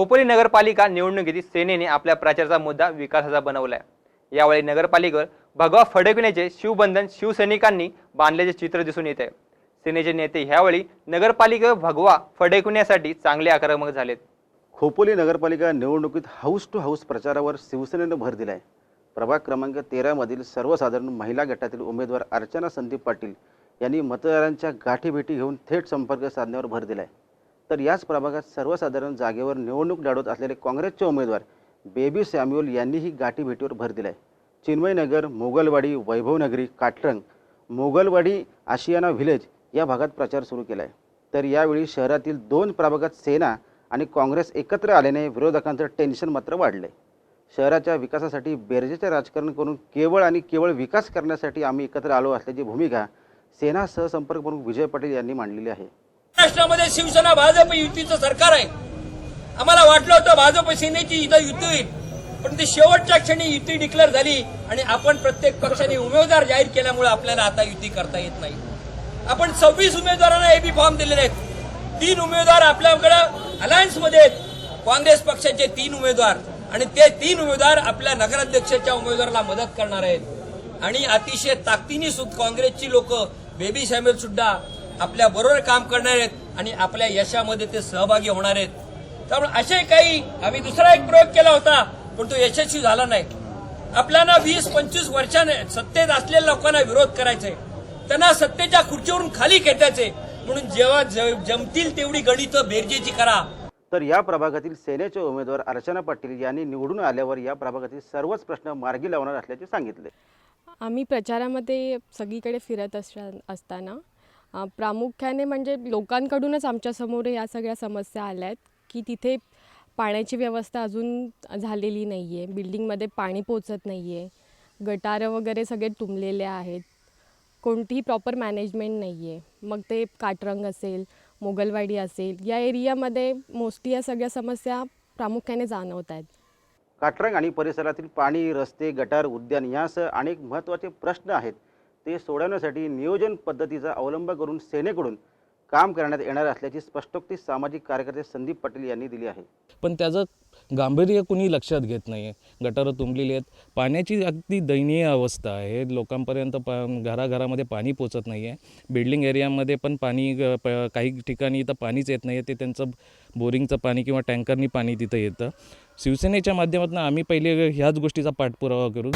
खोपोली नगरपालिका निवडणुकीत सेनेने आपल्या प्रचाराचा मुद्दा विकासाचा बनवलाय. यावेळी नगरपालिकेवर भगवा फडकण्याचे शिवबंधन शिवसैनिकांनी बांधल्याचे चित्र दिसून येत आहे. सेनेचे नेते ह्यावेळी नगरपालिकेवर भगवा फडकवण्यासाठी चांगले आक्रमक झालेत. खोपोली नगरपालिका निवडणुकीत हाऊस टू हाऊस प्रचारावर शिवसेनेनं भर दिला आहे प्रभाग क्रमांक तेरामधील सर्वसाधारण महिला गटातील उमेदवार अर्चना संदीप पाटील यांनी मतदारांच्या गाठीभेटी घेऊन थेट संपर्क साधण्यावर भर दिला आहे तर याच प्रभागात सर्वसाधारण जागेवर निवडणूक लढवत असलेले काँग्रेसचे उमेदवार बेबी सॅम्युअल यांनीही गाठीभेटीवर भर दिला आहे चिन्मयनगर मोगलवाडी वैभवनगरी काटरंग मोगलवाडी आशियाना व्हिलेज या भागात प्रचार सुरू केला आहे तर यावेळी शहरातील दोन प्रभागात सेना आणि काँग्रेस एकत्र आल्याने विरोधकांचं टेन्शन मात्र वाढलं आहे शहराच्या विकासासाठी बेरजेचे राजकारण करून केवळ आणि केवळ विकास करण्यासाठी आम्ही एकत्र आलो असल्याची भूमिका सेना सहसंपर्क प्रमुख विजय पाटील यांनी मांडलेली आहे. महाराष्ट्रामध्ये शिवसेना भाजप युतीचं सरकार आहे. आम्हाला वाटलं होतं भाजप सेनेची इथं युती होईल. पण ती शेवटच्या क्षणी युती डिक्लेअर झाली आणि आपण प्रत्येक पक्षाने उमेदवार जाहीर केल्यामुळे आपल्याला आता युती करता येत नाही. आपण सव्वीस उमेदवारांना एबी फॉर्म दिलेले आहेत. तीन उमेदवार आपल्याकडे अलायन्समध्ये आहेत. काँग्रेस पक्षाचे तीन उमेदवार आणि ते तीन उमेदवार आपल्या नगराध्यक्षाच्या उमेदवाराला मदत करणार आहेत. आणि अतिशय ताकदीने सुद्धा काँग्रेसची लोक बेबी सॅम्युअल सुद्धा आपल्या बरोबर काम करणार आहेत आणि आपल्या यशामध्ये ते सहभागी होणार आहेत. त्यामुळे असे काही आम्ही दुसरा एक प्रयोग केला होता पण तो यशस्वी झाला नाही. आपल्याला वीस पंचवीस वर्षाने सत्तेत असलेल्या लोकांना विरोध करायचे त्यांना सत्तेच्या खुर्चीवरून खाली खेचायचे म्हणून जेव्हा ज- जमतील तेवढी गणितं बेरजेची करा. तर या प्रभागातील सेनेचे उमेदवार अर्चना पाटील यांनी निवडून आल्यावर या प्रभागातील सर्वच प्रश्न मार्गी लावणार असल्याचे सांगितले. आम्ही प्रचारामध्ये सगळीकडे फिरत असता असताना प्रामुख्याने म्हणजे लोकांकडूनच आमच्यासमोर या सगळ्या समस्या आल्या आहेत की तिथे पाण्याची व्यवस्था अजून झालेली नाही आहे बिल्डिंगमध्ये पाणी पोचत नाही आहे गटारं वगैरे सगळे तुंबलेले आहेत कोणतीही प्रॉपर मॅनेजमेंट नाही आहे मग ते काटरंग असेल मोगलवाडी असेल या एरियामध्ये मोस्टली या सगळ्या समस्या प्रामुख्याने जाणवत आहेत काटरंग आणि परिसरातील पाणी रस्ते गटार उद्यान यासह अनेक महत्त्वाचे प्रश्न आहेत. ते सोडवण्यासाठी नियोजन पद्धतीचा अवलंब करून सेनेकडून काम करण्यात येणार असल्याची स्पष्टोक्ती सामाजिक कार्यकर्ते संदीप पाटील यांनी दिली आहे. पण त्याचं गांभीर्य कुणी लक्षात घेत नाही आहे गटारं तुंबलेली आहेत. पाण्याची अगदी दयनीय अवस्था आहे. लोकांपर्यंत पा घराघरामध्ये पाणी पोचत नाही आहे बिल्डिंग एरियामध्ये पण पाणी ग- प- काही ठिकाणी इथं पाणीच येत नाही आहे ते त्यांचं बोरिंगचं पाणी किंवा टँकरनी पाणी तिथं येतं. शिवसेनेच्या माध्यमातून आम्ही पहिले ह्याच गोष्टीचा पाठपुरावा करू.